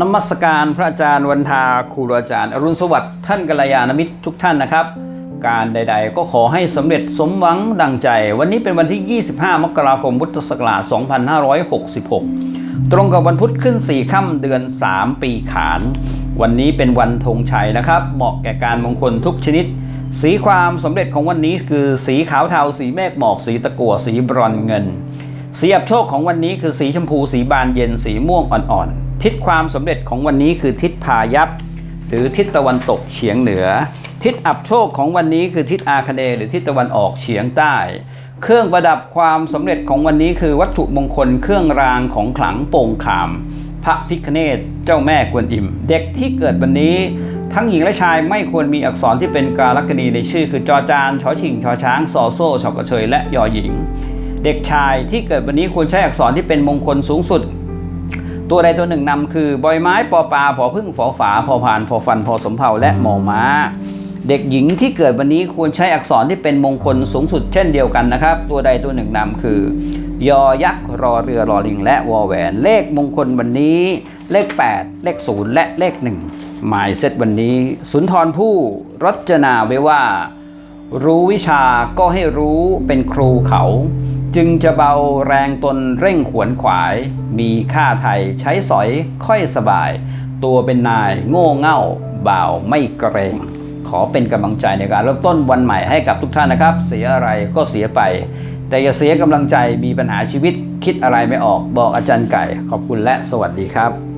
นมัสการพระอาจารย์วันทาครูอาจารย์ อรุณสวัสดิ์ท่านกัลยาณมิตรทุกท่านนะครับ การใด ๆ ก็ขอให้สำเร็จสมหวังดังใจ วันนี้เป็นวันที่ 25 มกราคมพุทธศักราช 2566 ตรงกับวันพุธขึ้น 4 ค่ำเดือน 3 ปีขาน วันนี้เป็นวันธงชัยนะครับ เหมาะแก่การมงคลทุกชนิด สีความสำเร็จของวันนี้คือสีขาวเทาสีเมฆหมอกสีตะกั่วสีบรอนเงิน สีอับโชคของวันนี้คือสีชมพูสีบานเย็นสีม่วงอ่อนๆ ทิศความสำเร็จของวันนี้คือทิศพายัพหรือทิศตะวันตกเฉียงเหนือ ทิศอับโชคของวันนี้คือทิศอาคเนหรือทิศตะวันออกเฉียงใต้ เครื่องประดับความสำเร็จของวันนี้คือวัตถุมงคลเครื่องรางของขลังโป่งขาม พระพิคเนตเจ้าแม่กวนอิม เด็กที่เกิดวันนี้ ทั้งหญิงและชายไม่ควรมีอักษรที่เป็นการลักษณีในชื่อ คือจอจานชอชิงชอช้างซอโซ่ชอกระเชยและยอหญิง เด็กชายที่เกิดวันนี้ควรใช้อักษรที่เป็นมงคลสูงสุด ตัวใดตัวหนึ่งนำคือ บอยไม้ปอปลาผอพึ่งฝอฝาพอผ่านพอฟันพอสมเภาและหมอม้า เด็กหญิงที่เกิดวันนี้ควรใช้อักษรที่เป็นมงคลสูงสุดเช่นเดียวกันนะครับ ตัวใดตัวหนึ่งนำคือยอยักษ์รอเรือรอลิง และวอแหวน เลขมงคลวันนี้ เลข 8 เลข 0 และเลข 1 หมายเซตวันนี้ สุนทรผู้รจนาไว้ว่า รู้วิชาก็ให้รู้เป็นครูเขา จึงจะเบาแรงตนเร่งขวนขวาย มีค่าไทยใช้สอยค่อยสบาย ตัวเป็นนายโง่เง่าบ่าวไม่เกรง ขอเป็นกำลังใจในการเริ่มต้นวันใหม่ให้กับทุกท่านนะครับ เสียอะไรก็เสียไป แต่อย่าเสียกำลังใจมีปัญหาชีวิตคิดอะไรไม่ออกบอกอาจารย์ไก่ ขอบคุณและสวัสดีครับ